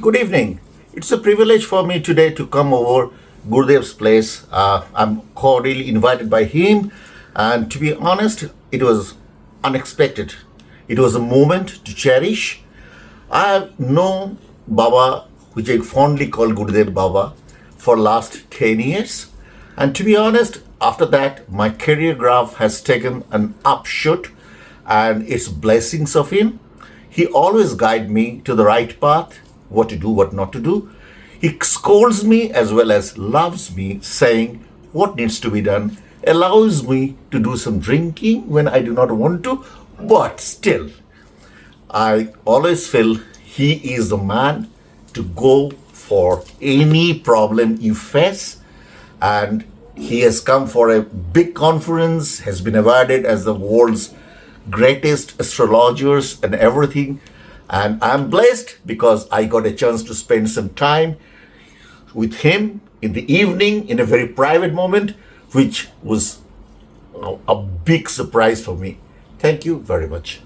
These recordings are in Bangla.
Good evening. It's a privilege for me today to come over Gurudev's place. Uh, I'm cordially invited by him, and to be honest, it was unexpected. It was a moment to cherish. I have known Baba, which I fondly call Gurudev Baba, for last 10 years. And to be honest, after that, my career graph has taken an upshoot and it's blessings of him. He always guide me to the right path, what to do, what not to do. He scolds me as well as loves me, saying what needs to be done, allows me to do some drinking when I do not want to, but still, I always feel he is the man to go for any problem you face. And he has come for a big conference, has been awarded as the world's greatest astrologers and everything. And I'm blessed because I got a chance to spend some time with him in the evening in a very private moment, which was a big surprise for me. Thank you very much.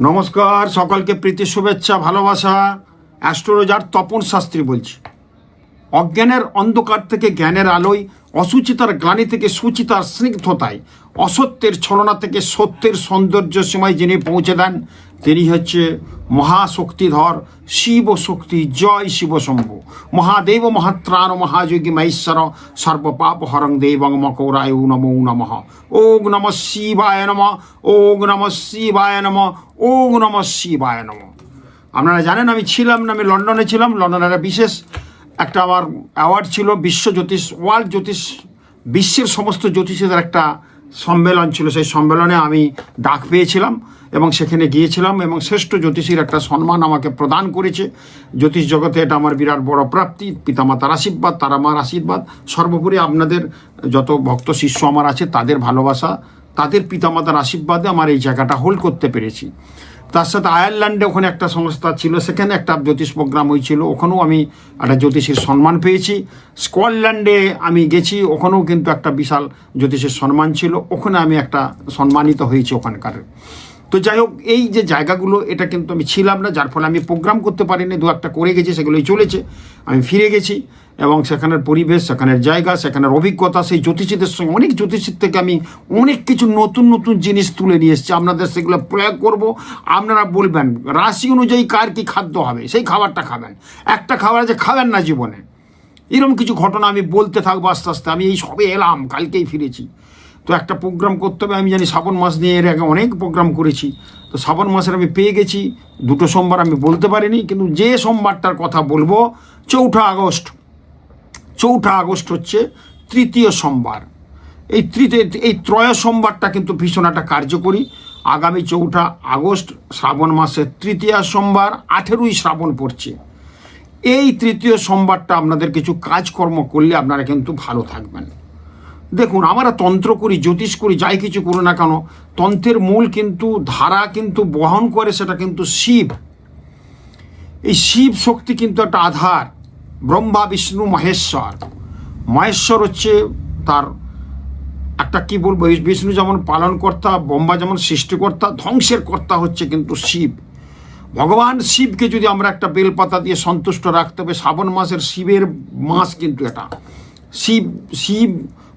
নমস্কার, সকলকে প্রীতি, শুভেচ্ছা, ভালোবাসা। অ্যাস্ট্রোলজার তপন শাস্ত্রী বলছি। অজ্ঞানের অন্ধকার থেকে জ্ঞানের আলোয়, অসুচিতার গ্লানি থেকে সুচিতার স্নিগ্ধতায়, অসত্যের ছলনা থেকে সত্যের সৌন্দর্য সীমায় যিনি পৌঁছে দেন তিনি হচ্ছে মহাশক্তিধর শিব শক্তি জয় শিব শম্ভু মহাদেব মহাত্রাণ মহাযোগী মহেশ্বর সর্বপাপ হরং দেবং মকৌরায় নমো নমঃ। ওং নম শিবায় নম, ওং নম শিবায় নম, ওং নম শিবায় নম। আপনারা জানেন আমি ছিলাম না, আমি লন্ডনে ছিলাম, লন্ডনের একটা বিশেষ একটা আমার অ্যাওয়ার্ড ছিল বিশ্ব জ্যোতিষ, ওয়ার্ল্ড জ্যোতিষ, বিশ্বের সমস্ত জ্যোতিষীদের একটা সম্মেলন ছিল। সেই সম্মেলনে আমি ডাক পেয়েছিলাম এবং সেখানে গিয়েছিলাম এবং শ্রেষ্ঠ জ্যোতিষীর একটা সম্মান আমাকে প্রদান করেছে। জ্যোতিষ জগতে এটা আমার বিরাট বড় প্রাপ্তি। পিতামাতার আশীর্বাদ তারা মার আশীর্বাদ, সর্বোপরি আপনাদের যত ভক্ত শিষ্য আমার আছে, তাদের ভালোবাসা, তাদের পিতামাতার আশীর্বাদে আমার এই জায়গাটা হোল্ড করতে পেরেছি। তার সাথে আয়ারল্যান্ডে ওখানে একটা সংস্থা ছিল, সেখানে একটা জ্যোতিষ প্রোগ্রাম হয়েছিল, ওখানেও আমি একটা জ্যোতিষীর সম্মান পেয়েছি। স্কটল্যান্ডে আমি গেছি, ওখানেও কিন্তু একটা বিশাল জ্যোতিষের সম্মান ছিল, ওখানে আমি একটা সম্মানিত হয়েছি ওখানকার। তো যাই হোক, এই যে জায়গাগুলো, এটা কিন্তু আমি ছিলাম না, যার ফলে আমি প্রোগ্রাম করতে পারিনি দু একটা করে গেছি, সেগুলোই চলেছে। আমি ফিরে গেছি। এবং সেখানের পরিবেশ, সেখানের জায়গা, সেখানের অভিজ্ঞতা, সেই জ্যোতিষীদের সঙ্গে অনেক জ্যোতিষীর থেকে আমি অনেক কিছু নতুন নতুন জিনিস তুলে নিয়ে এসেছি। আপনাদের সেগুলো প্রয়োগ করব। আপনারা বলবেন, রাশি অনুযায়ী কার কী খাদ্য হবে? সেই খাবারটা খাবেন। একটা খাবার যে খাবেন না জীবনে। এরকম কিছু ঘটনা আমি বলতে থাকব আস্তে আস্তে। আমি এই সবে এলাম, কালকেই ফিরেছি। তো একটা প্রোগ্রাম করতে হবে। আমি জানি শ্রাবণ মাস নিয়ে এর আগে অনেক প্রোগ্রাম করেছি। তো শ্রাবণ মাসের আমি পেয়ে গেছি। দুটো সোমবার আমি বলতে পারিনি, কিন্তু যে সোমবারটার কথা বলব, চৌঠা আগস্ট। চৌঠা আগস্ট হচ্ছে তৃতীয় সোমবার। এই তৃতীয়, এই ত্রয় সোমবারটা কিন্তু ভীষণ একটা কার্যকরী। আগামী চৌঠা আগস্ট শ্রাবণ মাসের তৃতীয় সোমবার আঠেরোই শ্রাবণ পড়ছে। এই তৃতীয় সোমবারটা আপনাদের কিছু কাজকর্ম করলে আপনারা কিন্তু ভালো থাকবেন। দেখুন, আমরা তন্ত্র করি, জ্যোতিষ করি, যাই কিছু করি না কেন, তন্ত্রের মূল কিন্তু, ধারা কিন্তু বহন করে সেটা কিন্তু শিব। এই শিব শক্তি কিন্তু একটা আধার। ব্রহ্মা, বিষ্ণু, মহেশ্বর। মহেশ্বর হচ্ছে তার একটা কি বলব বিষ্ণু যেমন পালনকর্তা, ব্রহ্মা যেমন সৃষ্টিকর্তা, ধ্বংসের কর্তা হচ্ছে কিন্তু শিব। ভগবান শিবকে যদি আমরা একটা বেলপাতা দিয়ে সন্তুষ্ট রাখতে হবে, শ্রাবণ মাসের শিবের মাস কিন্তু এটা। শিব শিব,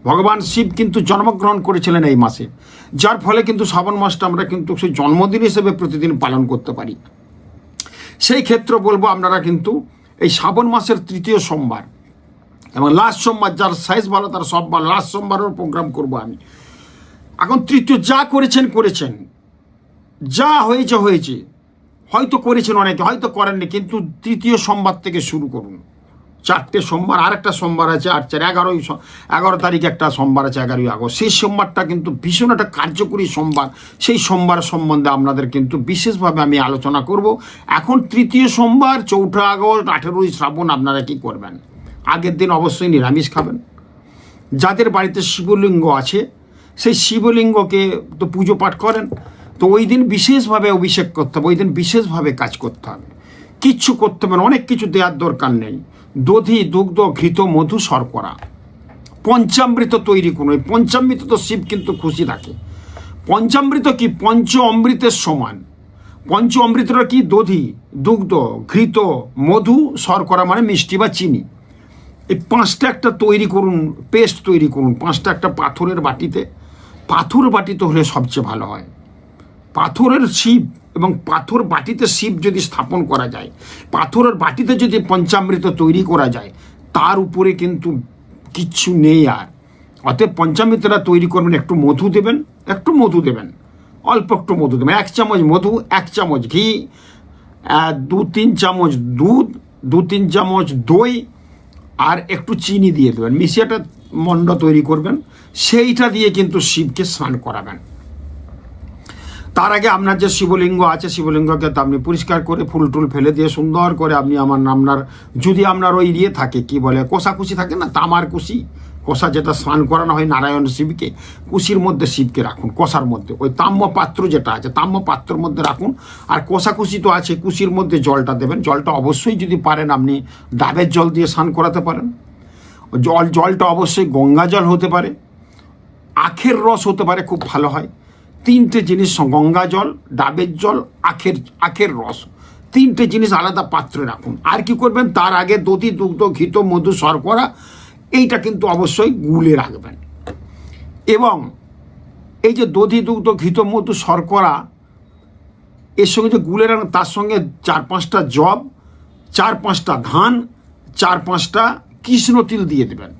ভগবান শিব কিন্তু জন্মগ্রহণ করেছিলেন এই মাসে। যার ফলে কিন্তু শ্রাবণ মাসটা আমরা কিন্তু সেই জন্মদিন হিসেবে প্রতিদিন পালন করতে পারি। সেই ক্ষেত্রে বলব, আপনারা কিন্তু এই শ্রাবণ মাসের তৃতীয় সোমবার। এবং লাস্ট সোমবার যার সাইজ ভালো, তার সববার লাস্ট সোমবারও প্রোগ্রাম করব আমি। এখন তৃতীয় যা করেছেন করেছেন। যা হয়েছে হয়েছে। হয়তো করেছেন অনেকে, হয়তো করেননি, কিন্তু তৃতীয় সোমবার থেকে শুরু করুন। চারটে সোমবার আর একটা সোমবার আছে আর চার, এগারোই এগারো তারিখ একটা সোমবার আছে, এগারোই আগস্ট। সেই সোমবারটা কিন্তু ভীষণ একটা কার্যকরী সোমবার। সেই সোমবার সম্বন্ধে আপনাদের কিন্তু বিশেষভাবে আমি আলোচনা করব। এখন তৃতীয় সোমবার, চৌঠা আগস্ট, আঠেরোই শ্রাবণ আপনারা কি করবেন? আগের দিন অবশ্যই নিরামিষ খাবেন। যাদের বাড়িতে শিবলিঙ্গ আছে, সেই শিবলিঙ্গকে তো পুজো পাঠ করেন। তো ওই দিন বিশেষভাবে অভিষেক করতে হবে, ওই দিন বিশেষভাবে কাজ করতে হবে। কিচ্ছু করতে হবে অনেক কিছু দেওয়ার দরকার নেই। দধি, দুগ্ধ, ঘৃত, মধু, শর্করা। পঞ্চামৃত তৈরি করুন এই পঞ্চামৃত তো শিব কিন্তু খুশি থাকে। পঞ্চামৃত কি? পঞ্চ অমৃতের সমান। পঞ্চ অমৃতটা কি? দধি, দুগ্ধ, ঘৃত, মধু, শর্করা মানে মিষ্টি বা চিনি। এই পাঁচটা একটা তৈরি করুন, পেস্ট তৈরি করুন, পাঁচটা একটা পাথরের বাটিতে। পাথর বাটিতে হলে সবচেয়ে ভালো হয়। পাথরের শিব এবং পাথর বাটিতে শিব যদি স্থাপন করা যায়, পাথরের বাটিতে যদি পঞ্চামৃত তৈরি করা যায়, তার উপরে কিন্তু কিচ্ছু নেই আর। অতএব পঞ্চামৃতটা তৈরি করবেন, একটু মধু দেবেন, একটু মধু দেবেন, অল্প একটু মধু দেবেন, এক চামচ মধু, এক চামচ ঘি দু তিন চামচ দুধ, দু তিন চামচ দই, আর একটু চিনি দিয়ে দেবেন। মিশিয়ে একটা মণ্ড তৈরি করবেন, সেইটা দিয়ে কিন্তু শিবকে স্নান করাবেন। তার আগে আপনার যে শিবলিঙ্গ আছে, শিবলিঙ্গকে তো আপনি পরিষ্কার করে ফুল টুল ফেলে দিয়ে সুন্দর করে আপনি আমার আপনার, যদি আপনার ওই ইয়ে থাকে, কি বলে কোষাকুষি থাকে না, তামার কুশি কষা যেটা স্নান করানো হয় নারায়ণ শিবকে, কুশির মধ্যে শিবকে রাখুন, কষার মধ্যে, ওই তাম্য পাত্র যেটা আছে, তাম্য পাত্রের মধ্যে রাখুন, আর কষাকুশি তো আছে, কুশির মধ্যে জলটা দেবেন, জলটা অবশ্যই যদি পারেন আপনি ডাবের জল দিয়ে স্নান করাতে পারেন। জল, জলটা অবশ্যই গঙ্গা জল হতে পারে, আখের রস হতে পারে, খুব ভালো হয়। তিনটে জিনিস গঙ্গা জল, ডাবের জল, আখের আখের রস। তিনটে জিনিস আলাদা পাত্রে রাখুন। আর কি করবেন? তার আগে দধি, দুগ্ধ, ঘিত, মধু, শর্করা, এইটা কিন্তু অবশ্যই গুলে রাখবেন। এবং এই যে দধি, দুগ্ধ, ঘিত, মধু, শর্করা, এর সঙ্গে যে গুলে রাখবেন, তার সঙ্গে চার পাঁচটা জব চার পাঁচটা ধান, চার পাঁচটা কৃষ্ণ তিল দিয়ে দেবেন।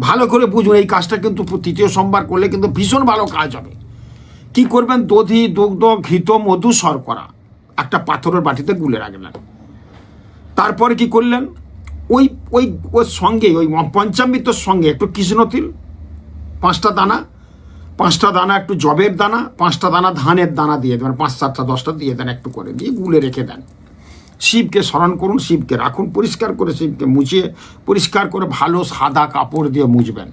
ভালো করে বুঝুন, এই কাজটা কিন্তু তৃতীয় সোমবার করলে কিন্তু ভীষণ ভালো কাজ হবে। কি করবেন? দধি, দুগ্ধ, ঘিত, মধু, শর্করা। একটা পাথরের বাটিতে গুলে রাখলেন। তারপরে কি করলেন? ওই ওই, ওর সঙ্গে, ওই পঞ্চামৃতর সঙ্গে একটু কৃষ্ণ তিল, পাঁচটা দানা পাঁচটা দানা একটু জবের দানা, পাঁচটা দানা ধানের দানা দিয়ে দেবেন, পাঁচ, সাতটা, দশটা দিয়ে দেন একটু করে, দিয়ে গুলে রেখে দেন। শিবকে স্মরণ করুন, শিবকে রাখুন, পরিষ্কার করে শিবকে মুছিয়ে পরিষ্কার করে ভালো সাদা কাপড় দিয়ে মুছবেন।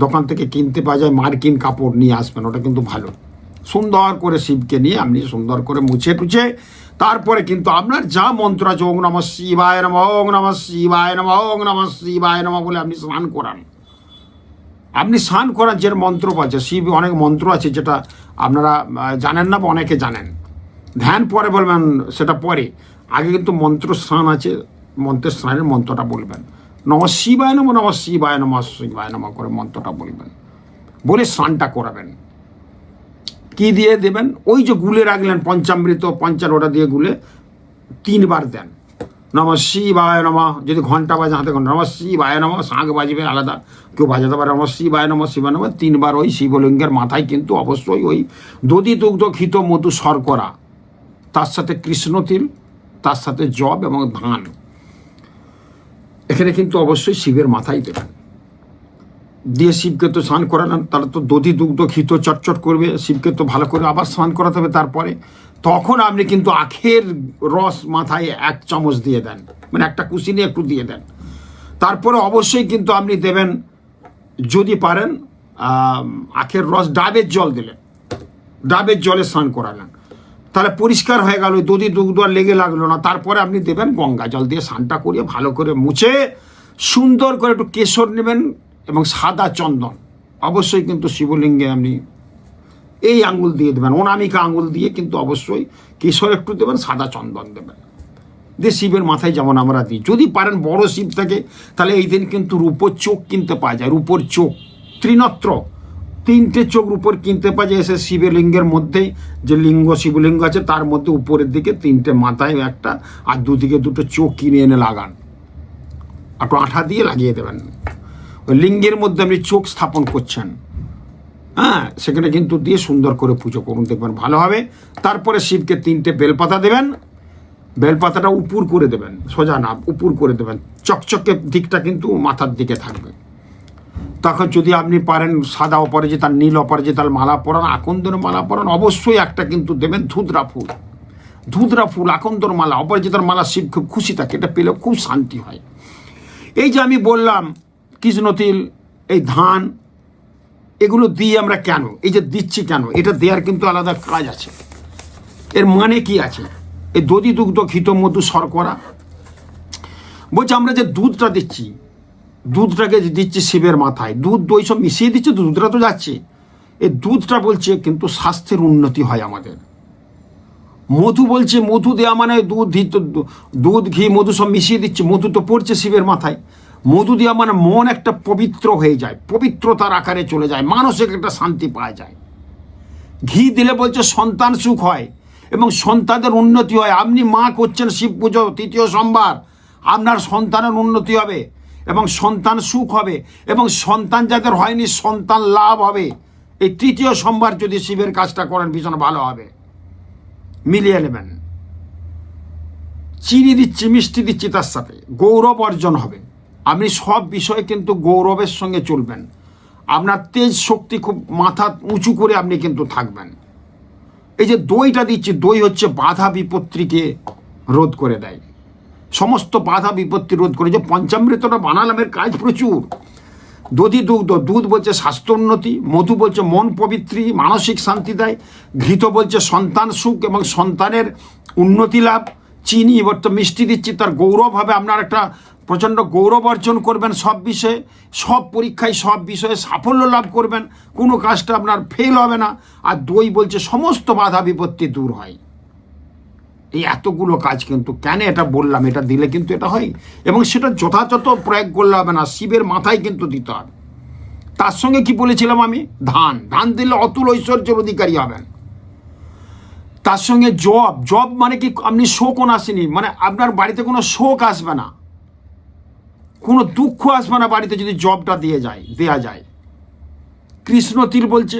দোকান থেকে কিনতে পাওয়া যায় মার্কিন কাপড় নিয়ে আসবেন, ওটা কিন্তু ভালো। সুন্দর করে শিবকে নিয়ে আপনি সুন্দর করে মুছে টুছে, তারপরে কিন্তু আপনার যা মন্ত্র আছে, ওং নম শিবায় নম, ওং নম শিবায় নম, ওং নম শিবায় নম বলে আপনি স্নান করান। আপনি স্নান করার যে মন্ত্র আছে, শিব অনেক মন্ত্র আছে যেটা আপনারা জানেন না বা অনেকে জানেন। ধ্যান পরে বলবেন, সেটা পরে। আগে কিন্তু মন্ত্র স্নান আছে মন্ত্রের স্নানের মন্ত্রটা বলবেন। নম শিবায় নম নম শিবায় নম শিবায় নম করে মন্ত্রটা বলবেন। বলে স্নানটা করাবেন। কি দিয়ে দেবেন? ওই যে গুলে রাখলেন পঞ্চামৃত পঞ্চানোটা দিয়ে গুলে তিনবার দেন। নম শিবায় নম। যদি ঘণ্টা বাজে হাতে ঘণ্টা, নম শিবায় নম। শাঁখ বাজবে আলাদা। কেউ বাজাতে পারে, নম শিবায় নম শিবায় নম। তিনবার ওই শিবলিঙ্গের মাথায় কিন্তু অবশ্যই ওই দধি দুগ্ধ ক্ষিত মধু শর্করা। তার সাথে কৃষ্ণ তিল, তার সাথে জব এবং ধান। এখানে কিন্তু অবশ্যই শিবের মাথায় দেবেন। দিয়ে শিবকে তো স্নান করালেন, তাহলে তো দধি দুগ্ধ ক্ষিত চটচট করবে, শিবকে তো ভালো করে আবার স্নান করাতে হবে তারপরে। তখন আপনি কিন্তু আখের রস মাথায় এক চামচ দিয়ে দেন মানে একটা কুশি নিয়ে একটু দিয়ে দেন। তারপরে অবশ্যই কিন্তু আপনি দেবেন, যদি পারেন আখের রস ডাবের জল দিলেন, ডাবের জলে স্নান করালেন। তাহলে পরিষ্কার হয়ে গেল, দধি দুগ্ধ আর লেগে লাগল না। তারপরে আপনি দেবেন গঙ্গা জল দিয়ে স্নানটা করিয়ে ভালো করে মুছে, সুন্দর করে একটু কেশর নেবেন এবং সাদা চন্দন। অবশ্যই কিন্তু শিবলিঙ্গে আপনি এই আঙুল দিয়ে দেবেন, অনামিকা আঙুল দিয়ে কিন্তু অবশ্যই কেশর একটু দেবেন, সাদা চন্দন দেবেন। দিয়ে শিবের মাথায় যেমন আমরা দিই। যদি পারেন বড় শিব থাকে, তাহলে এই দিন কিন্তু রূপোর চোখ কিনতে পাওয়া যায়, রূপোর চোখ। ত্রিনত্র, তিনটে চোখ রূপোর কিনতে পাওয়া যায়, এসে শিবলিঙ্গের মধ্যেই যে লিঙ্গ, শিবলিঙ্গ আছে, তার মধ্যে উপরের দিকে তিনটে মাথায় একটা আর দুদিকে দুটো চোখ কিনে এনে লাগান। একটু আঠা দিয়ে লাগিয়ে দেবেন। লিঙ্গের মধ্যে আপনি চোখ স্থাপন করছেন হ্যাঁ সেখানে কিন্তু দিয়ে সুন্দর করে পুজো করুন, দেখবেন ভালো হবে। তারপরে শিবকে তিনটে বেলপাতা দেবেন, বেলপাতাটা উপুর করে দেবেন, সোজা না, উপুর করে দেবেন। চকচকে দিকটা কিন্তু মাথার দিকে থাকবে। তখন যদি আপনি পারেন সাদা অপরাজিতার, নীল অপরাজিতার মালা পরান, আকন্দর মালা পরান, অবশ্যই একটা কিন্তু দেবেন ধুতরা ফুল। ধুতরা ফুল, আকন্দর মালা, অপরাজিতার মালা শিব খুব খুশি থাকে, এটা পেলে খুব শান্তি হয়। এই যে আমি বললাম কৃষ্ণতিল এই ধান, এগুলো দিই আমরা কেন? এই যে দিচ্ছি কেন? এটা দেওয়ার কিন্তু আলাদা কাজ আছে। এর মানে কি আছে? এই দধি দুগ্ধ ঘিত মধু শর্করা। বলছে, আমরা যে দুধটা দিচ্ছি, দুধটাকে দিচ্ছি শিবের মাথায়, দুধ দই সব মিশিয়ে দিচ্ছে, দুধটা তো যাচ্ছে। এই দুধটা বলছে, কিন্তু স্বাস্থ্যের উন্নতি হয় আমাদের। মধু বলছে, মধু দেওয়া মানে দুধ দুধ, ঘি, মধু সব মিশিয়ে দিচ্ছে, মধু তো পড়ছে শিবের মাথায়। মধু দেওয়া মানে মন একটা পবিত্র হয়ে যায়, পবিত্রতার আকারে চলে যায়, মানসিক একটা শান্তি পাওয়া যায়। ঘি দিলে বলছে সন্তান সুখ হয় এবং সন্তানদের উন্নতি হয়। আপনি মা করছেন শিব পুজো, তৃতীয় সোমবার, আপনার সন্তানের উন্নতি হবে এবং সন্তান সুখ হবে এবং সন্তান যাদের হয়নি, সন্তান লাভ হবে। এই তৃতীয় সোমবার যদি শিবের কাজটা করেন, ভীষণ ভালো হবে। মিলিয়ে নেবেন। চিনি দিচ্ছি, মিষ্টি দিচ্ছি তার সাথে। গৌরব অর্জন হবে। আপনি সব বিষয়ে কিন্তু গৌরবের সঙ্গে চলবেন। আপনার তেজ শক্তি খুব মাথা উঁচু করে আপনি কিন্তু থাকবেন। এই যে দইটা দিচ্ছি, দই হচ্ছে বাধা বিপত্তিকে রোধ করে দেয়। সমস্ত বাধা বিপত্তি রোধ করে, যে পঞ্চামৃতটা বানালামের কাজ প্রচুর। দধি দুগ্ধ, দুধ বলছে স্বাস্থ্য উন্নতি, মধু বলছে মন পবিত্রী, মানসিক শান্তি দেয়, ঘৃত বলছে সন্তান সুখ এবং সন্তানের উন্নতি লাভ, চিনি এবার তো মিষ্টি দিচ্ছি, তার গৌরব হবে, আপনার একটা প্রচণ্ড গৌরব অর্জন করবেন সব বিষয়ে, সব পরীক্ষায় সব বিষয়ে সাফল্য লাভ করবেন, কোনো কাজটা আপনার ফেল হবে না। আর দই বলছে সমস্ত বাধা বিপত্তি দূর হয়। এই এতগুলো কাজ কিন্তু কেন এটা বললাম, এটা দিলে কিন্তু এটা হয়। এবং সেটা যথাযথ প্রয়োগ করলে হবে না, শিবের মাথায় কিন্তু দিতে হবে। তার সঙ্গে কি বলেছিলাম আমি? ধান। ধান দিলে অতুল ঐশ্বর্যের অধিকারী হবেন। তার সঙ্গে জব। জব মানে কি? আপনি শোকন আসেনি মানে আপনার বাড়িতে কোনো শোক আসবে না। কোনো দুঃখ আসবে না বাড়িতে যদি জবটা দিয়ে যায়, দেয়া যায়। কৃষ্ণ তিল বলছে,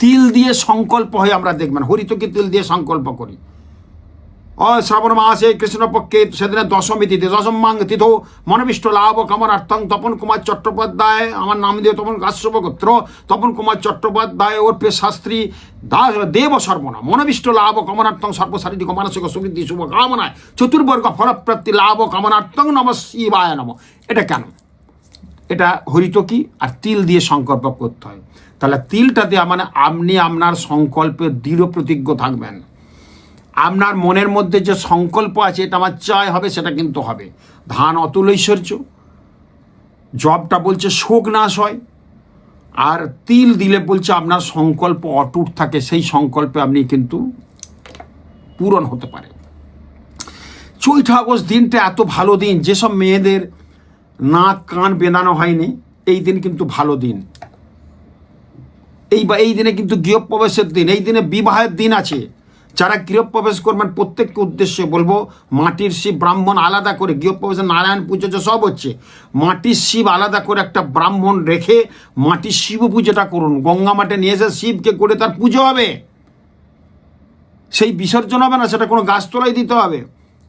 তিল দিয়ে সংকল্প হয়ে আমরা দেখবেন, হরিতকে তিল দিয়ে সংকল্প করি। শ্রাবণ মাসে কৃষ্ণপক্ষে সেদিন দশমী তিথি, দশম মাং তিথো মনবিষ্ট লাভ কামনার্থং তপন কুমার চট্টোপাধ্যায়, আমার নাম দিয়ে তপন কাশ্যপ গোত্র, তপন কুমার চট্টোপাধ্যায়, ওর পে শাস্ত্রী দাস দেব সর্বনা মনবিষ্ট লাভ কামনার্থং সর্বশারীরিক মানসিক সমৃদ্ধি শুভ কামনায়, চতুর্বর্গ ফলপ্রাপ্তি লাভ কামনার্থং নম শিবায় নম। এটা কেন? এটা হরিতকি আর তিল দিয়ে সংকল্প করতে হয় তাহলে তিলটাতে মানে আপনি আপনার সংকল্পে দৃঢ় প্রতিজ্ঞ থাকবেন। আপনার মনের মধ্যে যে সংকল্প আছে, এটা আমার চাই হবে, সেটা কিন্তু হবে। ধান অতুল ঐশ্বর্য। জবটা বলছে, শোক নাশ হয়। আর তিল দিলে বলছে, আপনার সংকল্প অটুট থাকে, সেই সংকল্পে আপনি কিন্তু পূরণ হতে পারে। চৈঠা আগস্ট দিনটা এত ভালো দিন, যেসব মেয়েদের নাক কান বেঁধানো হয়নি, এই দিন কিন্তু ভালো দিন। এই বা এই দিনে কিন্তু গৃহপ্রবেশের দিন, এই দিনে বিবাহের দিন আছে। যারা গৃহপ্রবেশ করবেন, প্রত্যেককে উদ্দেশ্যে বলব, মাটির শিব ব্রাহ্মণ আলাদা করে গৃহপ্রবেশে নারায়ণ পুজো যে সব হচ্ছে, মাটির শিব আলাদা করে একটা ব্রাহ্মণ রেখে মাটির শিব পুজোটা করুন। গঙ্গা মাঠে নিয়ে এসে শিবকে করে তার পুজো হবে। সেই বিসর্জন হবে না, সেটা কোনো গাছতলায় দিতে হবে।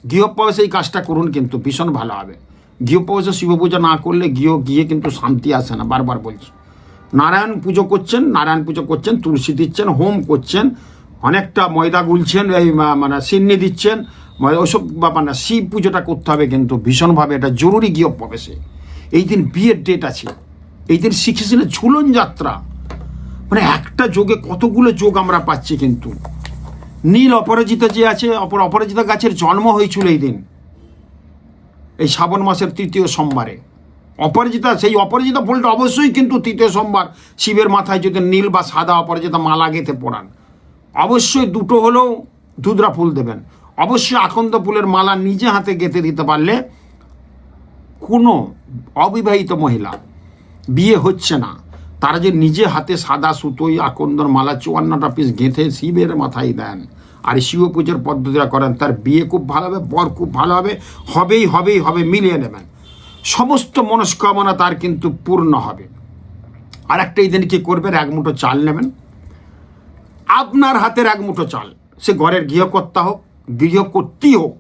গৃহপ্রবেশে এই কাজটা করুন কিন্তু, ভীষণ ভালো হবে। গৃহপ্রবেশে শিব পুজো না করলে গৃহ গিয়ে কিন্তু শান্তি আসে না, বারবার বলছি। নারায়ণ পুজো করছেন, নারায়ণ পুজো করছেন, তুলসী দিচ্ছেন, হোম করছেন অনেকটা ময়দা গুলছেন, এই মানে সিন্নি দিচ্ছেন। ওসব ব্যাপার না, শিব পুজোটা করতে হবে কিন্তু ভীষণভাবে এটা জরুরি গৃহপ্রবেশে। এই দিন বিয়ের ডেট আছে। এই দিন শিখেছিলেন ঝুলন যাত্রা। মানে একটা যোগে কতগুলো যোগ আমরা পাচ্ছি কিন্তু। নীল অপরাজিতা যে আছে, অপর অপরাজিতা গাছের জন্ম হয়েছিল এই দিন। এই শ্রাবণ মাসের তৃতীয় সোমবারে। অপরাজিতা, সেই অপরাজিতা ফুলটা অবশ্যই কিন্তু তৃতীয় সোমবার শিবের মাথায় যদি নীল বা সাদা অপরাজিতা মালা গেঁথে পড়ান। অবশ্যই দুটো হলেও দুধরা ফুল দেবেন। অবশ্যই আকন্দ ফুলের মালা নিজে হাতে গেঁথে দিতে পারলে কোনো অবিবাহিত মহিলা বিয়ে হচ্ছে না। তারা যে নিজে হাতে সাদা সুতোই আকন্দর মালা চুয়ান্নটা পিস গেঁথে শিবের মাথায় দেন আর শিব পুজোর পদ্ধতিটা করেন, তার বিয়ে খুব ভালো হবে, বর খুব ভালো হবে, হবেই হবেই, হবে, মিলিয়ে নেবেন। সমস্ত মনস্কামনা তার কিন্তু পূর্ণ হবে। আর একটা এই দিন কি করবেন? এক মুঠো চাল নেবেন আপনার হাতের এক মুঠো চাল। সে ঘরের গৃহকর্তা হোক গৃহকর্তী হোক,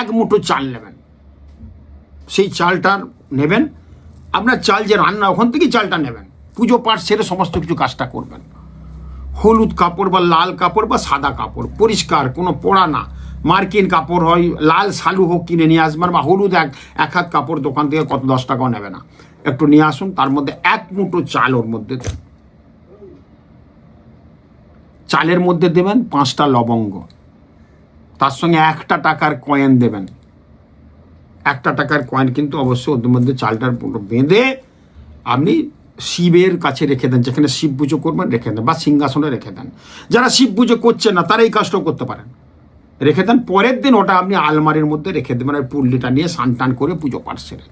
এক মুঠো চাল নেবেন। সেই চালটার নেবেন। আপনার চাল যে রান্না, ওখান থেকেই চালটা নেবেন। পুজো পাঠ সেরে সমস্ত কিছু কাজটা করবেন। হলুদ কাপড় বা লাল কাপড় বা সাদা কাপড়, পরিষ্কার, কোনো পোড়া না। মার্কিন কাপড় হয়, লাল শালু হোক কিনে নিয়ে আসবেন বা হলুদ এক এক হাত কাপড় দোকান থেকে কত দশ টাকাও নেবে না। একটু নিয়ে আসুন, তার মধ্যে এক মুঠো চাল ওর মধ্যে। চালের মধ্যে দেবেন পাঁচটা লবঙ্গ। তার সঙ্গে একটা টাকার কয়েন দেবেন। একটা টাকার কয়েন কিন্তু অবশ্যই ওদের মধ্যে চালটার বেঁধে আপনি শিবের কাছে রেখে দেন, যেখানে শিব পুজো করবেন রেখে দেন বা সিংহাসনে রেখে দেন। যারা শিব পুজো করছেন না, তারা এই কাজটাও করতে পারেন। রেখে দেন, পরের দিন ওটা আপনি আলমারির মধ্যে রেখে দেবেন আর পুল্লিটা নিয়ে সান টান করে পুজো পাঠ সেরে।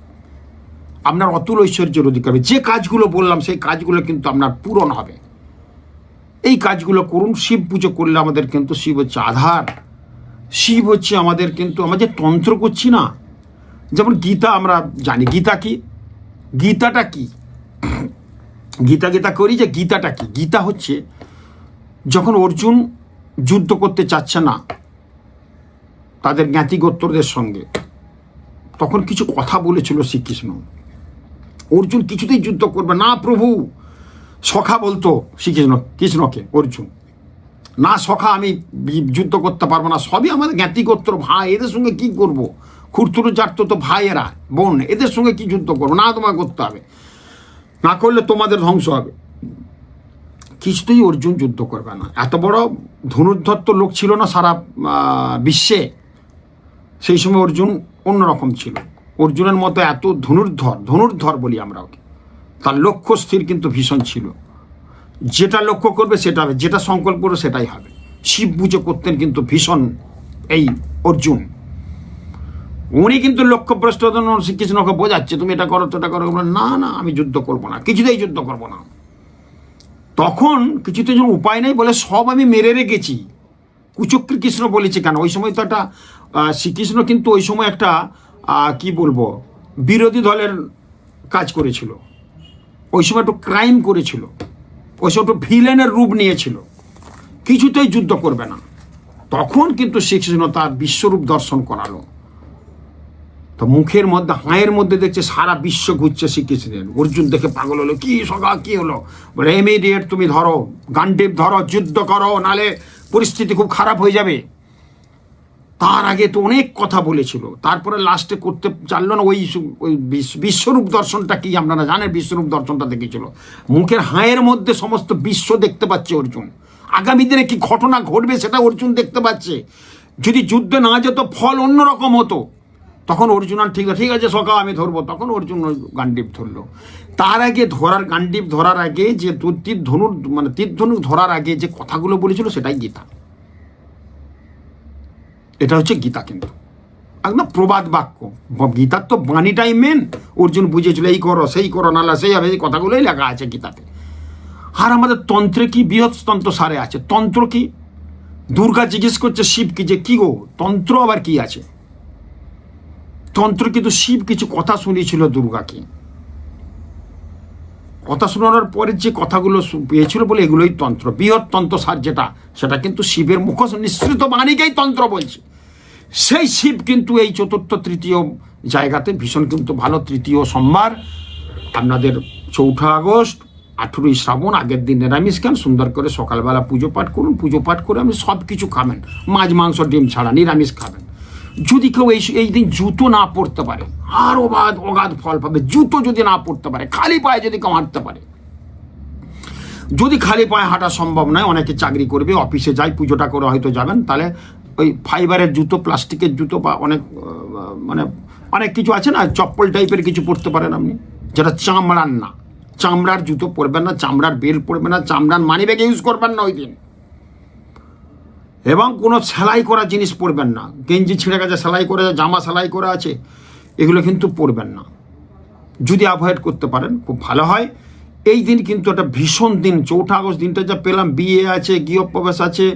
আপনার অতুল ঐশ্বর্যের অধিকার যে কাজগুলো বললাম, সেই কাজগুলো কিন্তু আপনার পূরণ হবে। এই কাজগুলো করুন। শিব পুজো করলে আমাদের কিন্তু শিব হচ্ছে আধার। শিব হচ্ছে আমাদের কিন্তু, আমরা যে তন্ত্র করছি না, যেমন গীতা আমরা জানি। গীতা কি? গীতাটা কি? গীতা গীতা করি যে গীতাটা কি? গীতা হচ্ছে যখন অর্জুন যুদ্ধ করতে চাচ্ছে না, তাদের জ্ঞাতিগোত্তরদের সঙ্গে, তখন কিছু কথা বলেছিল শ্রীকৃষ্ণ। অর্জুন কিছুতেই যুদ্ধ করবে না প্রভু। সখা বলতো শ্রীকৃষ্ণ, কৃষ্ণকে, অর্জুন, না সখা, আমি যুদ্ধ করতে পারব না। সবই আমাদের জ্ঞাতিগোত্র ভাই, এদের সঙ্গে কি করব? খুরতুরু জাত তো ভাইয়েরা, বোন, এদের সঙ্গে কি যুদ্ধ করব? না তোমাকে করতে হবে। না করলে তোমাদের ধ্বংস হবে। কিছুতেই অর্জুন যুদ্ধ করবে না। এত বড় ধনুর্ধর তো লোক ছিল না সারা বিশ্বে। সেই সময় অর্জুন অন্যরকম ছিল। অর্জুনের মতো এত ধনুর্ধর ধনুর্ধর বলি আমরা ওকে। তার লক্ষ্য স্থির কিন্তু ভীষণ ছিল। যেটা লক্ষ্য করবে সেটা হবে যেটা সংকল্প করবে সেটাই হবে। শিব পুজো করতেন কিন্তু ভীষণ এই অর্জুন। উনি কিন্তু লক্ষ্যভ্রষ্ট জন্য শ্রীকৃষ্ণকে বোঝাচ্ছে, তুমি এটা করো, তোটা করো। না না, আমি যুদ্ধ করব না, কিছুতেই যুদ্ধ করব না। তখন কিছুতে যেন উপায় নেই বলে সব আমি মেরে রেখেছি। কুচক্রী কৃষ্ণ বলেছে কেন? ওই সময় তো একটা শ্রীকৃষ্ণ কিন্তু ওই সময় একটা কি বলব, বিরোধী দলের কাজ করেছিল। ওই সময় একটু ক্রাইম করেছিল। ওই সময় একটু ভিলেনের রূপ নিয়েছিল। কিছুতেই যুদ্ধ করবে না। তখন কিন্তু শ্রীকৃষ্ণ তার বিশ্বরূপ দর্শন করালো। তো মুখের মধ্যে, হাঁয়ের মধ্যে দেখছে সারা বিশ্ব ঘুরছে শ্রীকৃষ্ণের। অর্জুন দেখে পাগল হলো, কি সকা কি হলো? বলে ইমিডিয়েট তুমি ধরো গান্ডীপ ধরো, যুদ্ধ করো, নালে পরিস্থিতি খুব খারাপ হয়ে যাবে। তার আগে তো অনেক কথা বলেছিল। তারপরে লাস্টে করতে চাইল না, ওই বিশ্বরূপ দর্শনটা কি আপনারা জানেন? বিশ্বরূপ দর্শনটা দেখেছিল। মুখের হাঁয়ের মধ্যে সমস্ত বিশ্ব দেখতে পাচ্ছে অর্জুন। আগামী দিনে কি ঘটনা ঘটবে সেটা অর্জুন দেখতে পাচ্ছে। যদি যুদ্ধে না যেত, ফল অন্যরকম হতো। তখন অর্জুন আর ঠিক আছে ঠিক আছে, সকাল আমি ধরবো। তখন অর্জুন ওই গান্ডীপ ধরলো। তার আগে ধরার গান্ডীপ ধরার আগে যে তীর ধনুর মানে তীর ধনুক ধরার আগে যে কথাগুলো বলেছিল সেটাই গীতা। এটা হচ্ছে গীতা কিন্তু। একদম প্রবাদ বাক্য। গীতার তো বাণীটাই মেন অর্জুন বুঝেছিল, এই করো, সেই করো নালা সেই হবে, এই কথাগুলোই লেখা আছে গীতাতে। আর আমাদের তন্ত্রে কি, বৃহৎ তন্ত্র সারে আছে। তন্ত্র কি? দুর্গা জিজ্ঞেস করছে শিব কি যে, কি গো, তন্ত্র আবার কি আছে? তন্ত্র কিন্তু শিব কিছু কথা শুনিয়েছিল দুর্গাকে। কথা শোনানোর পরে যে কথাগুলো পেয়েছিল বলে এগুলোই তন্ত্র। বৃহৎ তন্ত্র সার যেটা, সেটা কিন্তু শিবের মুখ নিঃসৃত বাণীকেই তন্ত্র বলছে। সেই শিব কিন্তু এই চতুর্থ, তৃতীয় জায়গাতে ভীষণ কিন্তু ভালো তৃতীয় সোমবার। আপনাদের চৌঠা আগস্ট, আঠেরোই শ্রাবণ, আগের দিন নিরামিষ খান, সুন্দর করে সকালবেলা পুজো পাঠ করুন, পুজো পাঠ করে আপনি সব কিছু খাবেন। মাছ, মাংস, ডিম ছাড়া নিরামিষ খাবেন। যদি কেউ এই এই দিন জুতো না পরতে পারে, আর অবাধ অগাধ ফল পাবে। জুতো যদি না পরতে পারে, খালি পায়ে যদি কেউ হাঁটতে পারে। যদি খালি পায়ে হাঁটা সম্ভব নয়, অনেকে চাকরি করবে, অফিসে যায়, পুজোটা করে হয়তো যাবেন, তাহলে ওই ফাইবারের জুতো, প্লাস্টিকের জুতো বা অনেক মানে অনেক কিছু আছে না, চপ্পল টাইপের কিছু পরতে পারেন আপনি। যেটা চামড়ার না। চামড়ার জুতো পরবেন না, চামড়ার বেল পরবেন না, চামড়ার মানি ব্যাগ ইউজ করবেন না ওই দিন। এবং কোনো সেলাই করা জিনিস পরবেন না। গেঞ্জি ছিঁড়ে গেছে, সেলাই করে, জামা সেলাই করা আছে, এগুলো কিন্তু পরবেন না। যদি অ্যাভয়েড করতে পারেন, খুব ভালো হয়। এই দিন কিন্তু একটা ভীষণ দিন, চৌঠা আগস্ট দিনটা যা পেলাম, বিয়ে আছে, গৃহপ্রবেশ আছে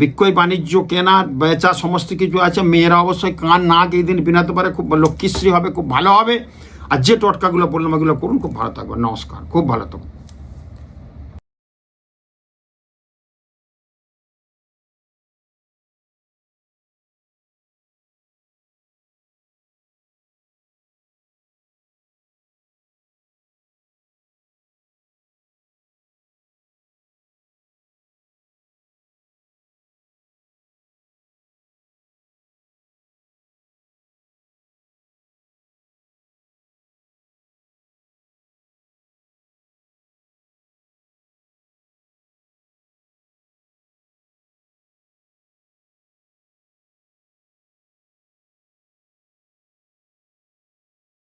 বিক্রয় বাণিজ্য কেনা, বেচা, সমস্ত কিছু আছে, মেয়েরা অবশ্যই কান, নাক এই দিন বিনাতে পারে, খুব লক্ষ্মীশ্রী হবে, খুব ভালো হবে। আর যে টটকাগুলো বললাম, এগুলো করুন, খুব ভালো থাকবে নমস্কার, খুব ভালো থাকুন।